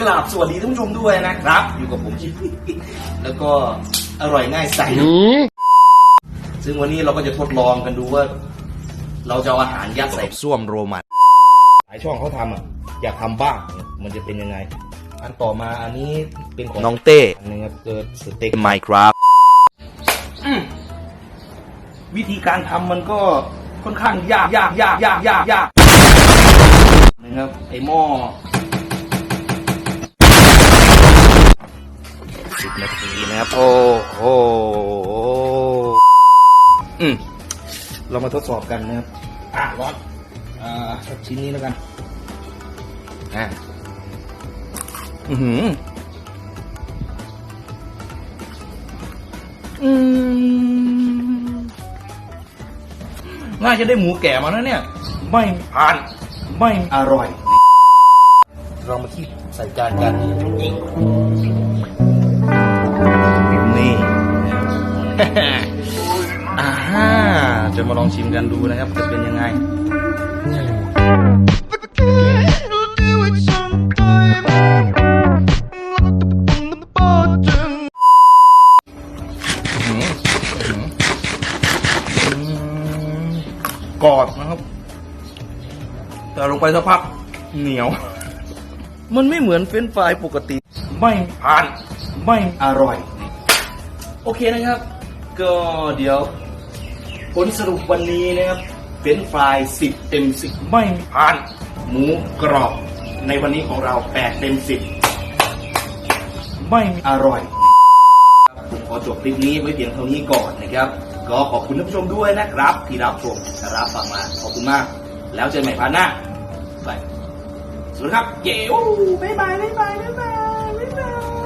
กราบสวัสดีท่านผู้ชมด้วยนะครับ อยู่กับผมชิปแล้วก็อร่อยง่ายใสซึ่งวันนี้เราก็จะทดลองกันดูว่า เราจะเอาอาหารยัดใส่ส้วมโรมันหลายช่องเขาทำอะอยากทำบ้างมันจะเป็นยังไง อันต่อมาอันนี้เป็นของน้องเต้อันนึงครับเกิดสเต็กไมครับวิธีการทำมันก็ค่อนข้างยากยากยากยากยากยากนะครับไอหม้อ นาทีนะครับ โอ้โหอืมเรามาทดสอบกันนะครับ อะร้อนอ่าสักชิ้นนี้แล้วกัน อ่าอือหืออืมน่าจะได้หมูแก่มาแล้วเนี่ย ไม่ผ่าน ไม่อร่อย เรามาที่ใส่จานกันนี่นี่ จะมาลองชิมกันดูนะครับจะเป็นยังไง กรอบนะครับ แต่ลงไปสักพักเหนียว มันไม่เหมือนเฟรนฟรายปกติ ไม่ผ่าน ไม่อร่อย โอเคนะครับ ก็เดี๋ยว ผลสรุปวันนี้นะครับเฟรนช์ฟราย10เต็ม10ไม่ผ่าน หมูกรอบในวันนี้ของเรา8เต็ม10ไม่อร่อยผมขอจบคลิปนี้ไว้เพียงเท่านี้ก่อนนะครับ ก็ขอบคุณท่านผู้ชมด้วยนะครับ ที่รับชมรับฟังมาขอบคุณมาก แล้วเจอกันใหม่พาร์ทหน้าไปสวัสดีครับ เย้บ๊ายบายบ๊ายบายบ๊ายบาย